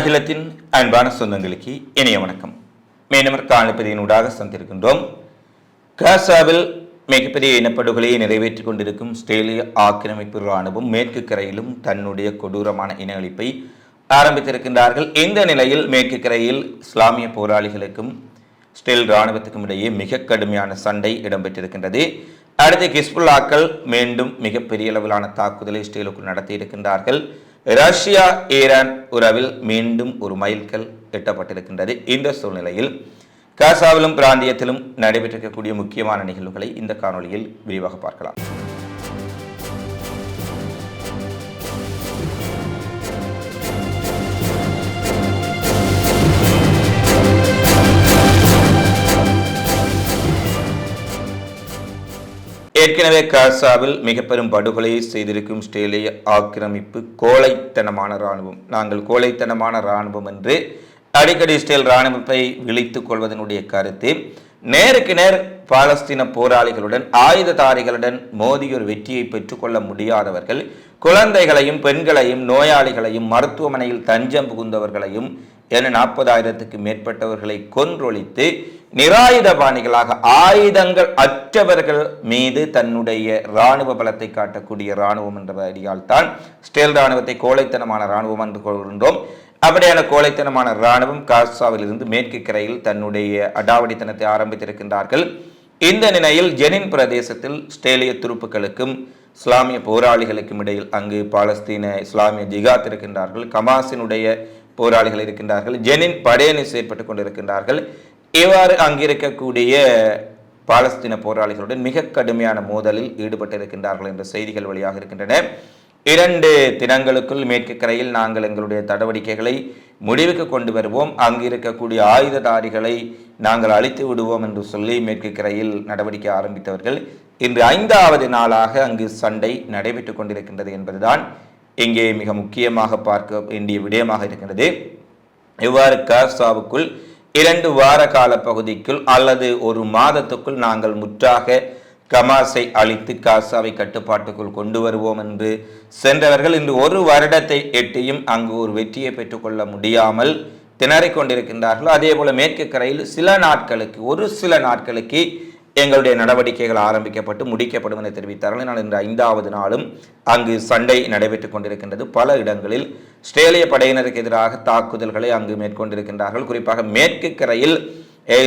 அகிலத்தின் அன்பான சொந்தங்களுக்கு இணைய வணக்கம். மேனவர் காணப்பதியினூடாக சந்திருக்கின்றோம் காசாவில் மிகப்பெரிய இனப்படுகொலையை நிறைவேற்றிக் கொண்டிருக்கும் ஸ்டேலிய ஆக்கிரமிப்பு இராணுவம் மேற்கு கரையிலும் தன்னுடைய கொடூரமான இன அழிப்பை ஆரம்பித்திருக்கின்றார்கள். இந்த நிலையில் மேற்கு கரையில் இஸ்லாமிய போராளிகளுக்கும் ஸ்டேல் இராணுவத்துக்கும் இடையே மிக கடுமையான சண்டை இடம்பெற்றிருக்கின்றது. அடுத்து ஹிஸ்புல்லாக்கள் மீண்டும் மிகப்பெரிய அளவிலான தாக்குதலை ஸ்டேலுக்குள் நடத்தியிருக்கின்றார்கள். ரஷ்யா ஈரான் உறவில் மீண்டும் ஒரு மைல்கல் எட்டப்பட்டிருக்கின்றது. இந்த சூழ்நிலையில் காசாவிலும் பிராந்தியத்திலும் நடைபெற்றிருக்கக்கூடிய முக்கியமான நிகழ்வுகளை இந்த காணொளியில் விரிவாக பார்க்கலாம். ஏற்கனவே காசாவில் மிக பெரும் படுகொலையை செய்திருக்கும் ஸ்டேலிய ஆக்கிரமிப்பு கோழைத்தனமான இராணுவம். நாங்கள் கோழைத்தனமான இராணுவம் என்று அடிக்கடி ஸ்டேல் இராணுவத்தை விழித்துக் கொள்வதனுடைய கருத்து நேருக்கு நேர் பாலஸ்தீன போராளிகளுடன் ஆயுததாரிகளுடன் மோதி ஒரு வெற்றியை பெற்றுக்கொள்ள முடியாதவர்கள் குழந்தைகளையும் பெண்களையும் நோயாளிகளையும் மருத்துவமனையில் தஞ்சம் புகுந்தவர்களையும் என நாற்பதாயிரத்துக்கு மேற்பட்டவர்களை கொன்றொழித்து நிராயுதபாணிகளாக ஆயுதங்கள் அற்றவர்கள் மீது தன்னுடைய இராணுவ பலத்தை காட்டக்கூடிய இராணுவம் என்ற அடியால் தான் ஸ்டேல் இராணுவத்தை கோழைத்தனமான இராணுவம் என்று கொள்கின்றோம். அப்படியான கோழைத்தனமான இராணுவம் காசாவில் இருந்து மேற்கு கரையில் தன்னுடைய அடாவடித்தனத்தை ஆரம்பித்திருக்கின்றார்கள். இந்த நிலையில் ஜெனின் பிரதேசத்தில் ஸ்டேலிய துருப்புக்களுக்கும் இஸ்லாமிய போராளிகளுக்கும் இடையில் அங்கு பாலஸ்தீன இஸ்லாமிய ஜிகாத் இருக்கின்றார்கள். கமாசினுடைய போராளிகள் இருக்கின்றார்கள். ஜெனின் படையணி செயற்பட்டுக் கொண்டிருக்கின்றார்கள். இவ்வாறு அங்கிருக்கக்கூடிய பாலஸ்தீன போராளிகளுடன் மிக கடுமையான மோதலில் ஈடுபட்டிருக்கின்றார்கள் என்ற செய்திகள் வழியாக இருக்கின்றன. இரண்டு தினங்களுக்குள் மேற்கு கரையில் நாங்கள் எங்களுடைய நடவடிக்கைகளை முடிவுக்கு கொண்டு வருவோம். அங்கு இருக்கக்கூடிய ஆயுததாரிகளை நாங்கள் அழித்து விடுவோம் என்று சொல்லி மேற்கு கரையில் நடவடிக்கை ஆரம்பித்தவர்கள் இன்று ஐந்தாவது நாளாக அங்கு சண்டை நடைபெற்றுக் கொண்டிருக்கின்றது என்பதுதான் இங்கே மிக முக்கியமாக பார்க்க வேண்டிய விடயமாக இருக்கின்றது. இவ்வாறு காசாவுக்குள் இரண்டு வார கால பகுதிக்குள் அல்லது ஒரு மாதத்துக்குள் நாங்கள் முற்றாக கமாஸை அழித்து காசாவை கட்டுப்பாட்டுக்குள் கொண்டு வருவோம் என்று சென்றவர்கள் இன்று ஒரு வருடத்தை எட்டியும் அங்கு ஒரு வெற்றியை பெற்றுக்கொள்ள முடியாமல் திணறிக் கொண்டிருக்கின்றார்கள் அதே போல மேற்கு கரையில் சில நாட்களுக்கு ஒரு சில நாட்களுக்கு எங்களுடைய நடவடிக்கைகள் ஆரம்பிக்கப்பட்டு முடிக்கப்படும் என தெரிவித்தார்கள். ஆனால் இன்று ஐந்தாவது நாளும் அங்கு சண்டை நடைபெற்றுக் கொண்டிருக்கின்றது. பல இடங்களில் ஸ்ட்ரேலிய படையினருக்கு எதிராக தாக்குதல்களை அங்கு மேற்கொண்டிருக்கின்றார்கள். குறிப்பாக மேற்கு கரையில்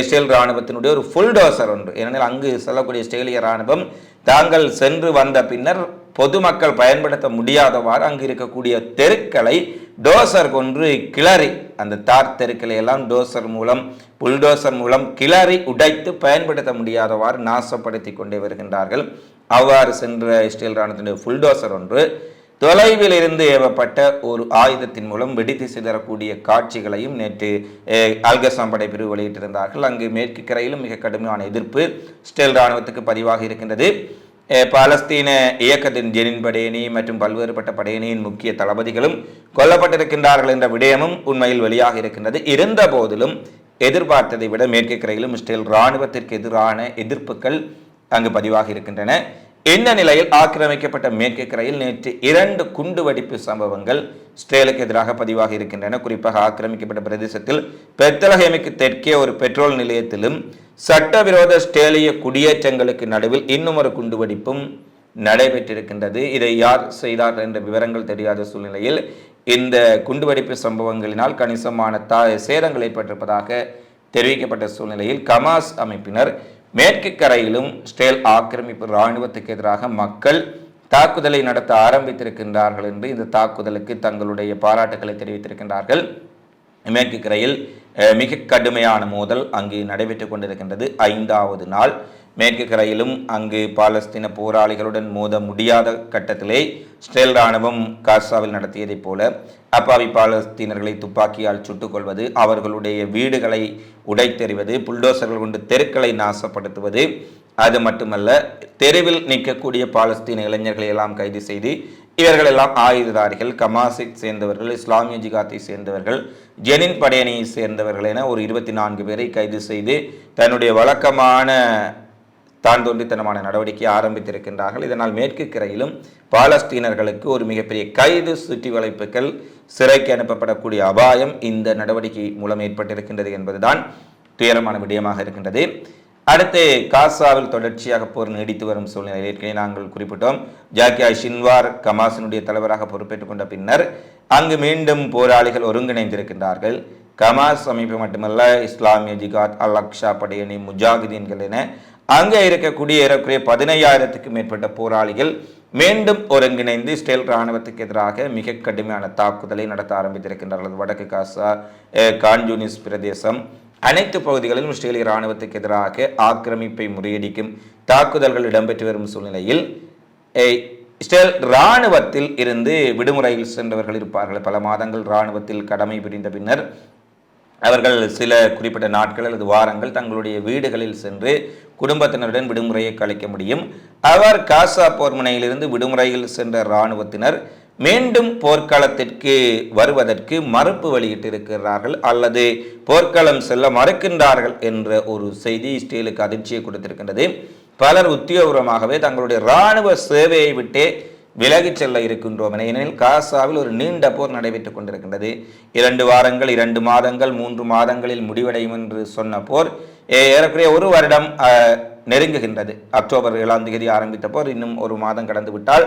இஸ்ரேல் இராணுவத்தினுடைய ஒரு ஃபுல் டோசர் ஒன்று. ஏனெனில் அங்கு செல்லக்கூடிய இஸ்ரேலிய இராணுவம் தாங்கள் சென்று வந்த பின்னர் பொதுமக்கள் பயன்படுத்த முடியாதவாறு அங்கு இருக்கக்கூடிய தெருக்களை டோசர் கொன்று கிளறி அந்த தார் தெருக்களை எல்லாம் டோசர் மூலம் புல்டோசர் மூலம் கிளறி உடைத்து பயன்படுத்த முடியாதவாறு நாசப்படுத்தி கொண்டே வருகின்றார்கள். அவ்வாறு சென்ற இஸ்ரேல் ராணுவத்தினுடைய புல்டோசர் ஒன்று தொலைவில் இருந்து ஏவப்பட்ட ஒரு ஆயுதத்தின் மூலம் வெடித்து சிதறக்கூடிய காட்சிகளையும் நேற்று அல்கசாம் படை பிரிவு வெளியிட்டிருந்தார்கள். அங்கு மேற்கு கரையிலும் மிக கடுமையான எதிர்ப்பு ஸ்டெல் இராணுவத்துக்கு பதிவாக இருக்கின்றது. பாலஸ்தீன இயக்கத்தின் ஜெனின் படையணி மற்றும் பல்வேறுபட்ட படையணியின் முக்கிய தளபதிகளும் கொல்லப்பட்டிருக்கின்றார்கள் என்ற விடயமும் உண்மையில் வெளியாக இருக்கின்றது. இருந்த போதிலும் எதிர்பார்த்ததை விட மேற்கு கரையிலும் இஸ்ரேல் இராணுவத்திற்கு எதிரான எதிர்ப்புகள் அங்கு பதிவாக இருக்கின்றன. இந்த நிலையில் ஆக்கிரமிக்கப்பட்ட மேற்கு கரையில் நேற்று இரண்டு குண்டு வெடிப்பு சம்பவங்கள் ஸ்டேலுக்கு எதிராக பதிவாக இருக்கின்றன. குறிப்பாக ஆக்கிரமிக்கப்பட்ட பிரதேசத்தில் பெத்தலகேமிக்கு தெற்கே ஒரு பெட்ரோல் நிலையத்திலும் சட்டவிரோத ஸ்டேலிய குடியேற்றங்களுக்கு நடுவில் இன்னும் ஒரு குண்டுவெடிப்பும் நடைபெற்றிருக்கின்றது. இதை யார் செய்தார் என்ற விவரங்கள் தெரியாத சூழ்நிலையில் இந்த குண்டுவெடிப்பு சம்பவங்களினால் கணிசமான தா சேதங்கள் ஏற்பட்டிருப்பதாக தெரிவிக்கப்பட்ட சூழ்நிலையில் கமாஸ் அமைப்பினர் மேற்கு கரையிலும் ஸ்டேல் ஆக்கிரமிப்பு இராணுவத்துக்கு எதிராக மக்கள் தாக்குதலை நடத்த ஆரம்பித்திருக்கின்றார்கள் என்று இந்த தாக்குதலுக்கு தங்களுடைய பாராட்டுக்களை தெரிவித்திருக்கின்றார்கள். மேற்கு கரையில் மிக கடுமையான மோதல் அங்கு நடைபெற்றுக் கொண்டிருக்கின்றது. ஐந்தாவது நாள் மேற்கு கரையிலும் அங்கு பாலஸ்தீன போராளிகளுடன் மோத முடியாத கட்டத்திலே இஸ்ரேல் ராணுவம் காசாவில் நடத்தியதைப் போல அப்பாவி பாலஸ்தீனர்களை துப்பாக்கியால் சுட்டுக் கொள்வது அவர்களுடைய வீடுகளை உடைத்தெறிவது புல்டோசர்கள் கொண்டு தெருக்களை நாசப்படுத்துவது அது மட்டுமல்ல தெருவில் நிற்கக்கூடிய பாலஸ்தீன இளைஞர்களை எல்லாம் கைது செய்து இவர்கள் எல்லாம் ஆயுததாரிகள் கமாஸை சேர்ந்தவர்கள் இஸ்லாமிய ஜிகாத்தை சேர்ந்தவர்கள் ஜெனின் படையணியை சேர்ந்தவர்கள் என ஒரு இருபத்தி நான்கு பேரை கைது செய்து தன்னுடைய வழக்கமான தான் தோன்றித்தனமான நடவடிக்கை ஆரம்பித்திருக்கின்றார்கள். இதனால் மேற்கு கரையிலும் பாலஸ்தீனர்களுக்கு ஒரு மிகப்பெரிய கைது சுற்றி வளைப்புகள் சிறைக்கு அனுப்பப்படக்கூடிய அபாயம் இந்த நடவடிக்கை மூலம் ஏற்பட்டிருக்கின்றது என்பதுதான் துயரமான விடயமாக இருக்கின்றது. அடுத்து காசாவில் தொடர்ச்சியாக போர் நீடித்து வரும் சூழ்நிலையில் ஏற்கனவே நாங்கள் குறிப்பிட்டோம். ஜாக்கியா ஷின்வார் கமாசினுடைய தலைவராக பொறுப்பேற்றுக் கொண்ட பின்னர் அங்கு மீண்டும் போராளிகள் ஒருங்கிணைந்திருக்கின்றார்கள். கமாஸ் அமைப்பு மட்டுமல்ல இஸ்லாமிய ஜிகாத் அல் அக்ஷா படையணி முஜாகிதீன்கள் என அங்கே இருக்கக்கூடிய ஏறக்குறைய பதினையாயிரத்துக்கும் மேற்பட்ட போராளிகள் மீண்டும் ஒருங்கிணைந்து இஸ்ரேல் இராணுவத்துக்கு எதிராக மிக கடுமையான தாக்குதலை நடத்த ஆரம்பித்திருக்கின்றார்கள். வடக்கு காசா அஹ், கான்யூனிஸ் பிரதேசம். அனைத்து பகுதிகளிலும் இஸ்ரேலிய இராணுவத்துக்கு எதிராக ஆக்கிரமிப்பை முறியடிக்கும் தாக்குதல்கள் இடம்பெற்று வரும் சூழ்நிலையில் இஸ்ரேல் இராணுவத்தில் இருந்து விடுமுறையில் சென்றவர்கள் இருப்பார்கள். பல மாதங்கள் இராணுவத்தில் கடமை புரிந்த பின்னர் அவர்கள் சில குறிப்பிட்ட நாட்கள் அல்லது வாரங்கள் தங்களுடைய வீடுகளில் சென்று குடும்பத்தினருடன் விடுமுறையை கழிக்க முடியும். அவர் காசா போர் முனையிலிருந்து விடுமுறையில் சென்ற இராணுவத்தினர் மீண்டும் போர்க்களத்திற்கு வருவதற்கு மறுப்பு வெளியிட்டிருக்கிறார்கள் அல்லது போர்க்களம் செல்ல மறுக்கின்றார்கள் என்ற ஒரு செய்தி இஸ்ரேலுக்கு அதிர்ச்சியை கொடுத்திருக்கின்றது. பலர் உத்தியோகபூர்வமாகவே தங்களுடைய இராணுவ சேவையை விட்டே விலகிச் செல்ல இருக்கின்றோம் என ஏனெனில் காசாவில் ஒரு நீண்ட போர் நடைபெற்றுக் கொண்டிருக்கின்றது. இரண்டு வாரங்கள் இரண்டு மாதங்கள் மூன்று மாதங்களில் முடிவடையும் என்று சொன்ன போர் ஏறக்குறைய ஒரு வருடம் நெருங்குகின்றது. அக்டோபர் ஏழாம் தேதி ஆரம்பித்த இன்னும் ஒரு மாதம் கடந்து விட்டால்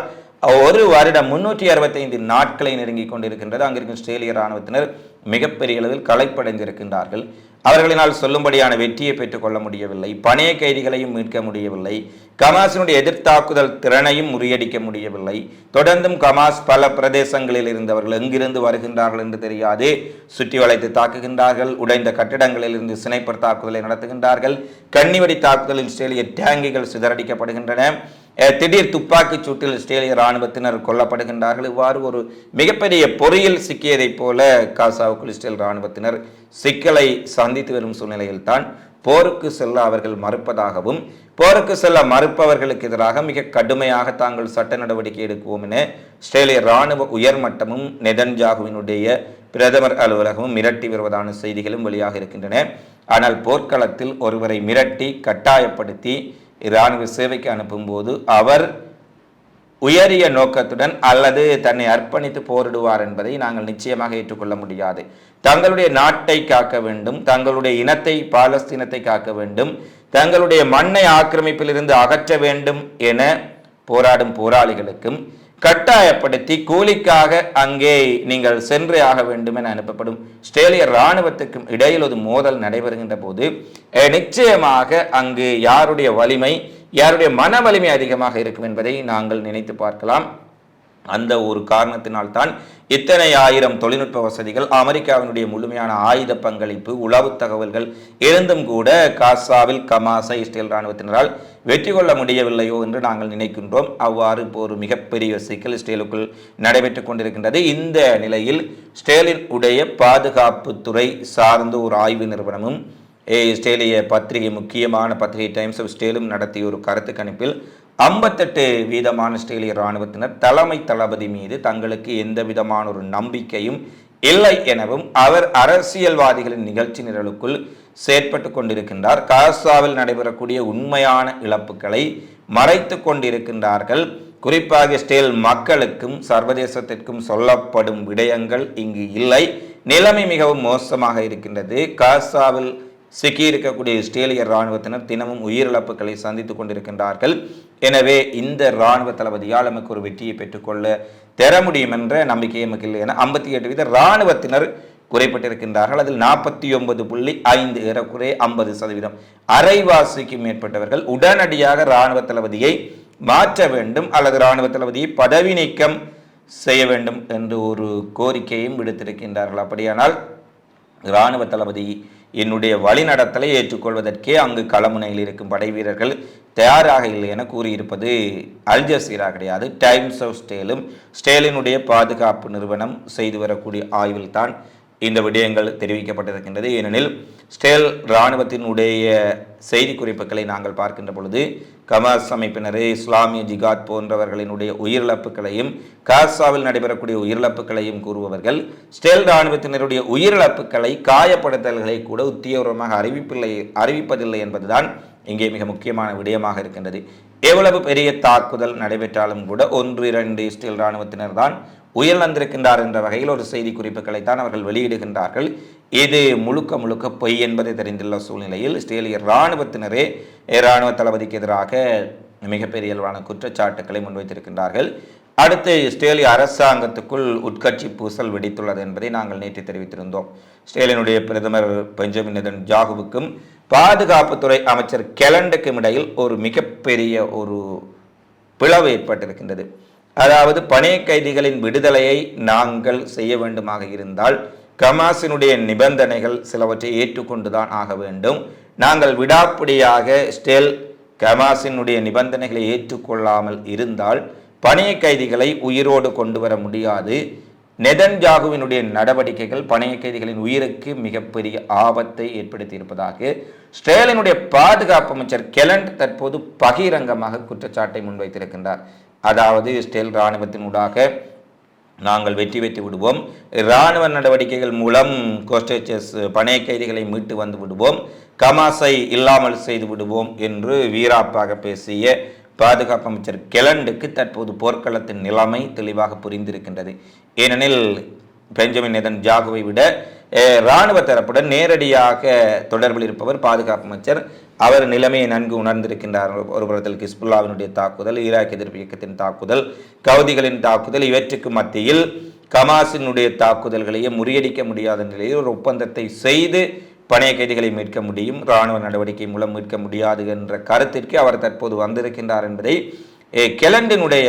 ஒரு வருடம் முன்னூற்றி அறுபத்தைந்து நாட்களை நெருங்கி கொண்டிருக்கின்றது. அங்கிருக்கும் ஆஸ்திரேலிய இராணுவத்தினர் மிகப்பெரிய அளவில் களைப்படைந்திருக்கின்றார்கள். அவர்களினால் சொல்லும்படியான வெற்றியை பெற்றுக்கொள்ள முடியவில்லை. பணைய கைதிகளையும் மீட்க முடியவில்லை. கமாஸினுடைய எதிர்த்தாக்குதல் திறனையும் முறியடிக்க முடியவில்லை. தொடர்ந்தும் கமாஸ் பல பிரதேசங்களில் இருந்தவர்கள் எங்கிருந்து வருகின்றார்கள் என்று தெரியாது. சுற்றி வளைத்து தாக்குகின்றார்கள். உடைந்த கட்டிடங்களில் இருந்து சினைப்பர் தாக்குதலை நடத்துகின்றார்கள். கன்னிவெடி தாக்குதலில் இஸ்ரேலிய டேங்கிகள் சிதறடிக்கப்படுகின்றன. திடீர் துப்பாக்கிச் சூட்டில் இஸ்ரேலிய இராணுவத்தினர் கொல்லப்படுகின்றார்கள். இவ்வாறு ஒரு மிகப்பெரிய பொறியில் சிக்கியதைப் போல காசாவுக்குள் இஸ்ரேல் இராணுவத்தினர் சிக்கலை சந்தித்து வரும் சூழ்நிலையில்தான் போருக்கு செல்ல அவர்கள் மறுப்பதாகவும் போருக்கு செல்ல மறுப்பவர்களுக்கு எதிராக மிக கடுமையாக தாங்கள் சட்ட நடவடிக்கை எடுக்குவோம் என இஸ்ரேலிய இராணுவ உயர்மட்டமும் நெதன்ஜாகுவினுடைய பிரதமர் அலுவலகமும் மிரட்டி வருவதான செய்திகளும் வெளியாக இருக்கின்றன. ஆனால் போர்க்களத்தில் ஒருவரை மிரட்டி கட்டாயப்படுத்தி இராணுவ சேவைக்கு அனுப்பும்போது அவர் உயரிய நோக்கத்துடன் அல்லது தன்னை அர்ப்பணித்து போரிடுவார் என்பதை நாங்கள் நிச்சயமாக ஏற்றுக்கொள்ள முடியாது. தங்களுடைய நாட்டை காக்க வேண்டும் தங்களுடைய இனத்தை பாலஸ்தீனத்தை காக்க வேண்டும் தங்களுடைய மண்ணை ஆக்கிரமிப்பிலிருந்து அகற்ற வேண்டும் என போராடும் போராளிகளுக்கும் கட்டாயப்படுத்தி கூலிக்காக அங்கே நீங்கள் சென்றே ஆக வேண்டும் என அனுப்பப்படும் ஆஸ்திரேலிய இராணுவத்துக்கும் இடையில் ஒரு மோதல் நடைபெறுகின்ற போது நிச்சயமாக அங்கு யாருடைய வலிமை யாருடைய மன வலிமை அதிகமாக இருக்கும் என்பதை நாங்கள் நினைத்து பார்க்கலாம். அந்த ஒரு காரணத்தினால்தான் இத்தனை ஆயிரம் தொழில்நுட்ப வசதிகள் அமெரிக்காவினுடைய முழுமையான ஆயுத பங்களிப்பு உளவு தகவல்கள் இருந்தும் கூட காசாவில் கமாசா இஸ்ரேல் இராணுவத்தினரால் வெற்றி கொள்ள முடியவில்லையோ என்று நாங்கள் நினைக்கின்றோம். அவ்வாறு இப்போ ஒரு மிகப்பெரிய சிக்கல் இஸ்ரேலுக்குள் நடைபெற்றுக் கொண்டிருக்கின்றது. இந்த நிலையில் ஸ்டேலின் உடைய பாதுகாப்புத்துறை சார்ந்த ஒரு ஆய்வு நிறுவனமும் இஸ்ரேலிய பத்திரிகை முக்கியமான பத்திரிகை டைம்ஸ் ஆஃப் ஸ்டேலும் நடத்திய ஒரு கருத்து கணிப்பில் ஐம்பத்தெட்டு வீதமான இஸ்ரேலிய இராணுவத்தினர் தலைமை தளபதி மீது தங்களுக்கு எந்த விதமான ஒரு நம்பிக்கையும் இல்லை எனவும் அவர் அரசியல்வாதிகளின் நிகழ்ச்சி நிரலுக்குள் செயற்பட்டு கொண்டிருக்கின்றார். காசாவில் நடைபெறக்கூடிய உண்மையான இழப்புகளை மறைத்து கொண்டிருக்கின்றார்கள். குறிப்பாக இஸ்ரேல் மக்களுக்கும் சர்வதேசத்திற்கும் சொல்லப்படும் விடயங்கள் இங்கு இல்லை. நிலைமை மிகவும் மோசமாக இருக்கின்றது. காசாவில் சிக்கியிருக்கக்கூடிய இஸ்ரேலிய இராணுவத்தினர் தினமும் உயிரிழப்புகளை சந்தித்துக் கொண்டிருக்கின்றார்கள். எனவே இந்த இராணுவ தளபதியால் நமக்கு ஒரு வெற்றியை பெற்றுக்கொள்ள தர முடியும் என்ற நம்பிக்கை நமக்கு இல்லை என ஐம்பத்தி எட்டு வீத இராணுவத்தினர் குறைப்பட்டிருக்கின்றார்கள். அதில் நாற்பத்தி ஒன்பது புள்ளி ஐந்து ஏறக்குறைய ஐம்பது சதவீதம் அரைவாசிக்கும் மேற்பட்டவர்கள் உடனடியாக இராணுவ தளபதியை மாற்ற வேண்டும் அல்லது இராணுவ தளபதியை பதவி நீக்கம் செய்ய வேண்டும் என்று ஒரு கோரிக்கையும் விடுத்திருக்கின்றார்கள். அப்படியானால் இராணுவ தளபதி என்னுடைய வழிநடத்தலை ஏற்றுக்கொள்வதற்கே அங்கு களமுனையில் இருக்கும் படை வீரர்கள் தயாராக இல்லை என கூறியிருப்பது அல் ஜசீரா கிடையாது. டைம்ஸ் ஆஃப் ஸ்டேலும் ஸ்டேலினுடைய பாதுகாப்பு நிறுவனம் செய்து வரக்கூடிய ஆய்வில் தான் இந்த விடயங்கள் தெரிவிக்கப்பட்டிருக்கின்றது. ஏனெனில் ஸ்டேல் இராணுவத்தினுடைய செய்தி குறிப்புகளை நாங்கள் பார்க்கின்ற பொழுது கமாஸ் அமைப்பினர் இஸ்லாமிய ஜிகாத் போன்றவர்களினுடைய உயிரிழப்புகளையும் காசாவில் நடைபெறக்கூடிய உயிரிழப்புகளையும் கூறுபவர்கள் ஸ்டேல் இராணுவத்தினருடைய உயிரிழப்புகளை காயப்படுத்தல்களை கூட உத்தியோகமாக அறிவிப்பில்லை அறிவிப்பதில்லை என்பதுதான் இங்கே மிக முக்கியமான விடயமாக இருக்கின்றது. எவ்வளவு பெரிய தாக்குதல் நடைபெற்றாலும் கூட ஒன்று இரண்டு இஸ்ரேல் இராணுவத்தினர் தான் உயிரிழந்திருக்கின்றார் என்ற வகையில் ஒரு செய்தி குறிப்புகளைத்தான் அவர்கள் வெளியிடுகின்றார்கள். இது முழுக்க முழுக்க பொய் என்பதை தெரிந்துள்ள சூழ்நிலையில் இஸ்ரேலிய இராணுவத்தினரே இராணுவ தளபதிக்கு எதிராக மிகப்பெரிய அளவான குற்றச்சாட்டுக்களை முன்வைத்திருக்கின்றார்கள். அடுத்து இஸ்ரேலிய அரசாங்கத்துக்குள் உட்கட்சி பூசல் வெடித்துள்ளது என்பதை நாங்கள் நேற்று தெரிவித்திருந்தோம். இஸ்ரேலினுடைய பிரதமர் பெஞ்சமின் நெதன் ஜாகுவுக்கும் பாதுகாப்புத்துறை அமைச்சர் கெலண்டுக்கும் இடையில் ஒரு மிகப்பெரிய ஒரு பிளவு ஏற்பட்டிருக்கின்றது. அதாவது பணைய கைதிகளின் விடுதலையை நாங்கள் செய்ய வேண்டுமாக இருந்தால் கமாசினுடைய நிபந்தனைகள் சிலவற்றை ஏற்றுக்கொண்டுதான் ஆக வேண்டும். நாங்கள் விடாப்பிடியாக ஸ்டேல் கமாசினுடைய நிபந்தனைகளை ஏற்றுக்கொள்ளாமல் இருந்தால் பணைய கைதிகளை உயிரோடு கொண்டு வர முடியாது. நெதன்ஜாகுவினுடைய நடவடிக்கைகள் பணைய கைதிகளின் உயிருக்கு மிகப்பெரிய ஆபத்தை ஏற்படுத்தி இருப்பதாக ஸ்ட்ரேலினுடைய பாதுகாப்பு அமைச்சர் கெலண்ட் தற்போது பகிரங்கமாக குற்றச்சாட்டை முன்வைத்திருக்கின்றார். அதாவது ஸ்டேல் இராணுவத்தினூடாக நாங்கள் வெற்றி பெற்று விடுவோம். இராணுவ நடவடிக்கைகள் மூலம் கோஸ்டேச்சஸ் பணைய கைதிகளை மீட்டு வந்து விடுவோம். கமாசை இல்லாமல் செய்து விடுவோம் என்று வீராப்பாக பேசிய பாதுகாப்பு அமைச்சர் கெலண்டுக்கு தற்போது போர்க்களத்தின் நிலைமை தெளிவாக புரிந்திருக்கின்றது. ஏனெனில் பெஞ்சமின் நேதன் ஜாகுவை விட இராணுவ தரப்புடன் நேரடியாக தொடர்பில் இருப்பவர் பாதுகாப்பு அமைச்சர். அவர் நிலைமையை நன்கு உணர்ந்திருக்கின்றார். ஒரு புறத்தில் கிஸ்புல்லாவினுடைய தாக்குதல் ஈராக் எதிர்ப்பு இயக்கத்தின் தாக்குதல் கவுதிகளின் தாக்குதல் இவற்றுக்கு மத்தியில் கமாசினுடைய தாக்குதல்களையே முறியடிக்க முடியாத நிலையில் ஒரு ஒப்பந்தத்தை செய்து பணைய கைதிகளை மீட்க முடியும் இராணுவ நடவடிக்கை மூலம் மீட்க முடியாது என்ற கருத்திற்கு அவர் தற்போது வந்திருக்கின்றார் என்பதை கெலண்டினுடைய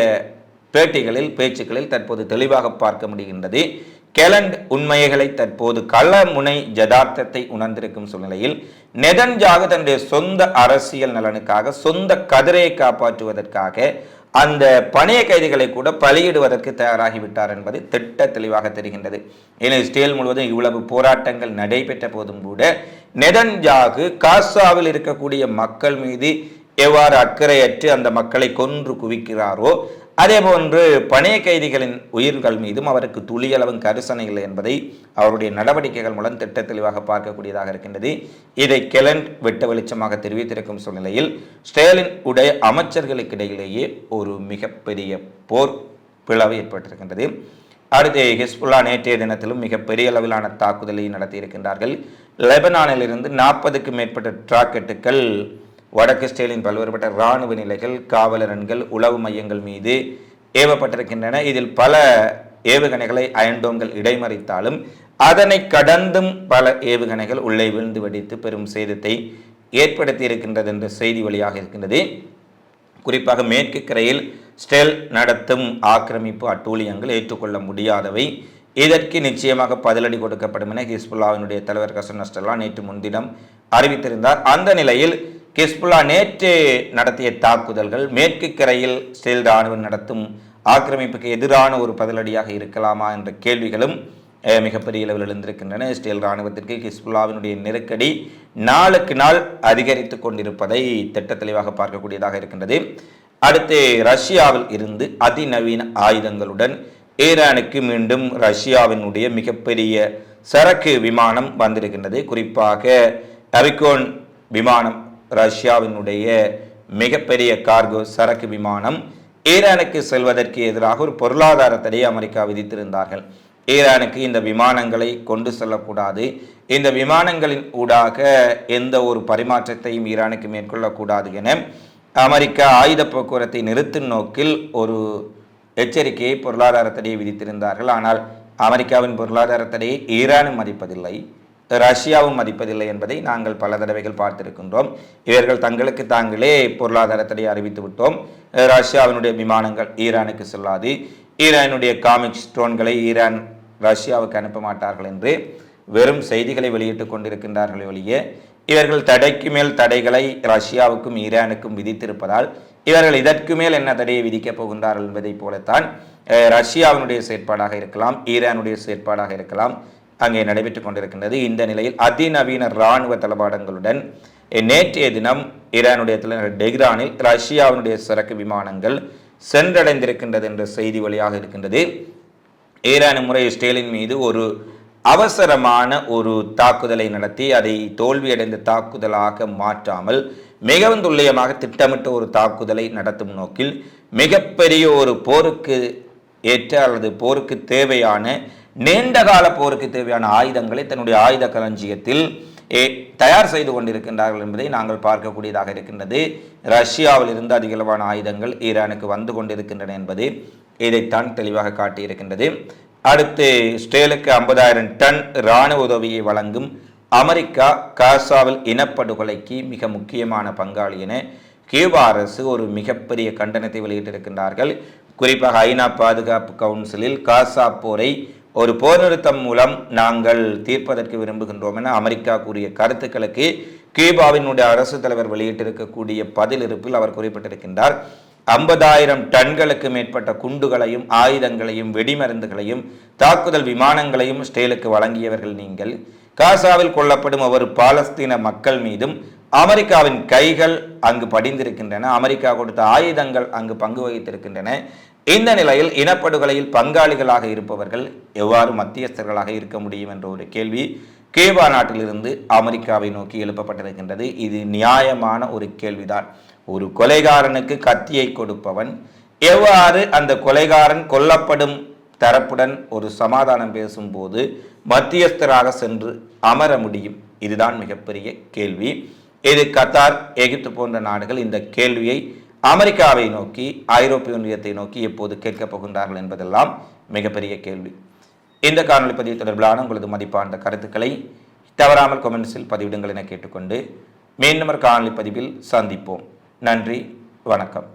பேட்டிகளில் பேச்சுக்களில் தற்போது தெளிவாக பார்க்க முடிகின்றது. கெலண்ட் உண்மைகளை தற்போது களமுனை ஜதார்த்தத்தை உணர்ந்திருக்கும் சூழ்நிலையில் நெதன்ஜாக தன்னுடைய சொந்த அரசியல் நலனுக்காக சொந்த கதிரையை காப்பாற்றுவதற்காக அந்த பணைய கைதிகளை கூட பலியிடுவதற்கு தயாராகிவிட்டார் என்பது திட்ட தெளிவாக தெரிகின்றது. ஏன்னா இஸ்ரேல் முழுவதும் இவ்வளவு போராட்டங்கள் நடைபெற்ற போதும் கூட நெதன்ஜாகு காசாவில் இருக்கக்கூடிய மக்கள் மீது எவ்வாறு அக்கறையற்று அந்த மக்களை கொன்று குவிக்கிறாரோ அதே போன்று பணைய கைதிகளின் உயிர்கள் மீதும் அவருக்கு துளியளவும் கரிசனை இல்லை என்பதை அவருடைய நடவடிக்கைகள் மூலம் திட்ட தெளிவாக பார்க்கக்கூடியதாக இருக்கின்றது. இதை கெலண்ட் வெட்ட வெளிச்சமாக தெரிவித்திருக்கும் சூழ்நிலையில் ஸ்டேலின் உடைய அமைச்சர்களுக்கிடையிலேயே ஒரு மிகப்பெரிய போர் பிளவு ஏற்பட்டிருக்கின்றது. அடுத்து ஹிஸ்புல்லா நேற்றைய தினத்திலும் மிகப்பெரிய அளவிலான தாக்குதலை நடத்தியிருக்கின்றார்கள். லெபனானிலிருந்து நாற்பதுக்கு நாற்பதுக்கும் மேற்பட்ட ராக்கெட்டுகள் வடக்கு ஸ்டேலின் பல்வேறுபட்ட இராணுவ நிலைகள் காவலரன்கள் உளவு மையங்கள் மீது ஏவப்பட்டிருக்கின்றன. இதில் பல ஏவுகணைகளை அயன்டோம்கள் இடைமறித்தாலும் அதனை கடந்தும் பல ஏவுகணைகள் உள்ளே விழுந்து வெடித்து பெரும் சேதத்தை ஏற்படுத்தி இருக்கின்றது என்ற செய்தி வழியாக இருக்கின்றது. குறிப்பாக மேற்கு கரையில் ஸ்டெல் நடத்தும் ஆக்கிரமிப்பு அட்டூழியங்கள் ஏற்றுக்கொள்ள முடியாதவை. இதற்கு நிச்சயமாக பதிலடி கொடுக்கப்படும் என ஹிஸ்புல்லாவினுடைய தலைவர் கசன் நஸ்டல்லா நேற்று முன்தினம் அறிவித்திருந்தார். அந்த நிலையில் ஹிஸ்புல்லா நேற்று நடத்திய தாக்குதல்கள் மேற்கு கரையில் ஸ்டெல் ராணுவம் நடத்தும் ஆக்கிரமிப்புக்கு எதிரான ஒரு பதிலடியாக இருக்கலாமா என்ற கேள்விகளும் மிகப்பெரிய அளவில் எழுந்திருக்கின்றன. இஸ்ரேல் ராணுவத்திற்கு ஹிஸ்புல்லாவினுடைய நெருக்கடி நாளுக்கு நாள் அதிகரித்து கொண்டிருப்பதை திட்ட தெளிவாக பார்க்கக்கூடியதாக இருக்கின்றது. அடுத்து ரஷ்யாவில் இருந்து அதிநவீன ஆயுதங்களுடன் ஈரானுக்கு மீண்டும் ரஷ்யாவினுடைய மிகப்பெரிய சரக்கு விமானம் வந்திருக்கின்றது. குறிப்பாக அரிகோன் விமானம் ரஷ்யாவினுடைய மிகப்பெரிய கார்கோ சரக்கு விமானம் ஈரானுக்கு செல்வதற்கு எதிராக ஒரு பொருளாதார தடையை அமெரிக்கா விதித்திருந்தார்கள். ஈரானுக்கு இந்த விமானங்களை கொண்டு செல்லக்கூடாது. இந்த விமானங்களின் ஊடாக எந்த ஒரு பரிமாற்றத்தையும் ஈரானுக்கு மேற்கொள்ளக்கூடாது என அமெரிக்கா ஆயுத போக்குவரத்தை நிறுத்தும் நோக்கில் ஒரு எச்சரிக்கையை பொருளாதார தடையை விதித்திருந்தார்கள். ஆனால் அமெரிக்காவின் பொருளாதார தடையை ஈரானும் மதிப்பதில்லை. ரஷ்யாவும் மதிப்பதில்லை என்பதை நாங்கள் பல தடவைகள் பார்த்திருக்கின்றோம். இவர்கள் தங்களுக்கு தாங்களே பொருளாதாரத்தை அறிவித்து விட்டோம். ரஷ்யாவினுடைய விமானங்கள் ஈரானுக்கு செல்லாது. ஈரானுடைய காமிக் ஸ்டோன்களை ஈரான் ரஷ்யாவுக்கு அனுப்ப மாட்டார்கள் என்று வெறும் செய்திகளை வெளியிட்டுக் கொண்டிருக்கின்றார்கள் ஒழிய இவர்கள் தடைக்கு மேல் தடைகளை ரஷ்யாவுக்கும் ஈரானுக்கும் விதித்திருப்பதால் இவர்கள் இதற்கு மேல் என்ன தடையை விதிக்கப் போகின்றார்கள் என்பதைப் போலத்தான் ரஷ்யாவினுடைய செயற்பாடாக இருக்கலாம் ஈரானுடைய செயற்பாடாக இருக்கலாம் அங்கே நடைபெற்றுக் கொண்டிருக்கின்றது. இந்த நிலையில் அதிநவீன இராணுவ தளபாடங்களுடன் நேற்றைய தினம் ஈரானுடைய தலைநகர் டெஹ்ரானில் ரஷ்யாவினுடைய சரக்கு விமானங்கள் சென்றடைந்திருக்கின்றது என்ற செய்தி வழியாக இருக்கின்றது. ஈரான் முறை இஸ்ரேலின் மீது ஒரு அவசரமான ஒரு தாக்குதலை நடத்தி அதை தோல்வியடைந்த தாக்குதலாக மாற்றாமல் மிகவும் துல்லியமாக திட்டமிட்ட ஒரு தாக்குதலை நடத்தும் நோக்கில் மிகப்பெரிய ஒரு போருக்கு ஏற்ற அல்லது போருக்கு தேவையான நீண்ட கால போருக்கு தேவையான ஆயுதங்களை தன்னுடைய ஆயுத களஞ்சியத்தில் ஏ தயார் செய்து கொண்டிருக்கின்றார்கள் என்பதை நாங்கள் பார்க்கக்கூடியதாக இருக்கின்றது. ரஷ்யாவில் இருந்து அதிகளவான ஆயுதங்கள் ஈரானுக்கு வந்து கொண்டிருக்கின்றன என்பது இதைத்தான் தெளிவாக காட்டியிருக்கின்றது. அடுத்து ஸ்டேலுக்கு ஐம்பதாயிரம் டன் இராணுவ உதவியை வழங்கும் அமெரிக்கா காசாவில் இனப்படுகொலைக்கு மிக முக்கியமான பங்காளி என கியூபா அரசு ஒரு மிகப்பெரிய கண்டனத்தை வெளியிட்டிருக்கின்றார்கள். குறிப்பாக ஐநா பாதுகாப்பு கவுன்சிலில் காசா போரை ஒரு போர் நிறுத்தம் மூலம் நாங்கள் தீர்ப்பதற்கு விரும்புகின்றோம் என அமெரிக்கா கூறிய கருத்துக்களுக்கு கியூபாவினுடைய அரசு தலைவர் வெளியிட்டிருக்கக்கூடிய பதிலிருப்பில் அவர் குறிப்பிட்டிருக்கின்றார். ஐம்பதாயிரம் டன்களுக்கு மேற்பட்ட குண்டுகளையும் ஆயுதங்களையும் வெடிமருந்துகளையும் தாக்குதல் விமானங்களையும் ஸ்டேலுக்கு வழங்கியவர்கள் நீங்கள். காசாவில் கொல்லப்படும் ஒவ்வொரு பாலஸ்தீன மக்கள் மீதும் அமெரிக்காவின் கைகள் அங்கு படிந்திருக்கின்றன. அமெரிக்கா கொடுத்த ஆயுதங்கள் அங்கு பங்கு வகித்திருக்கின்றன. இந்த நிலையில் இனப்படுகொலையில் பங்காளிகளாக இருப்பவர்கள் எவ்வாறு மத்தியஸ்தர்களாக இருக்க முடியும் என்ற ஒரு கேள்வி கியூபா நாட்டிலிருந்து அமெரிக்காவை நோக்கி எழுப்பப்பட்டிருக்கின்றது. இது நியாயமான ஒரு கேள்விதான். ஒரு கொலைகாரனுக்கு கத்தியை கொடுப்பவன் எவ்வாறு அந்த கொலைகாரன் கொல்லப்படும் தரப்புடன் ஒரு சமாதானம் பேசும்போது மத்தியஸ்தராக சென்று அமர முடியும்? இதுதான் மிகப்பெரிய கேள்வி. இது கத்தார் எகிப்து போன்ற நாடுகள் இந்த கேள்வியை அமெரிக்காவை நோக்கி ஐரோப்பிய ஒன்றியத்தை நோக்கி எப்போது கேட்கப் போகின்றார்கள் என்பதெல்லாம் மிகப்பெரிய கேள்வி. இந்த காணொலி பதிவு தொடர்பிலான உங்களது மதிப்பான கருத்துக்களை தவறாமல் கொமெண்ட்ஸில் பதிவிடுங்கள் என கேட்டுக்கொண்டு மீண்டும் ஒரு காணொலி பதிவில் சந்திப்போம். நன்றி வணக்கம்.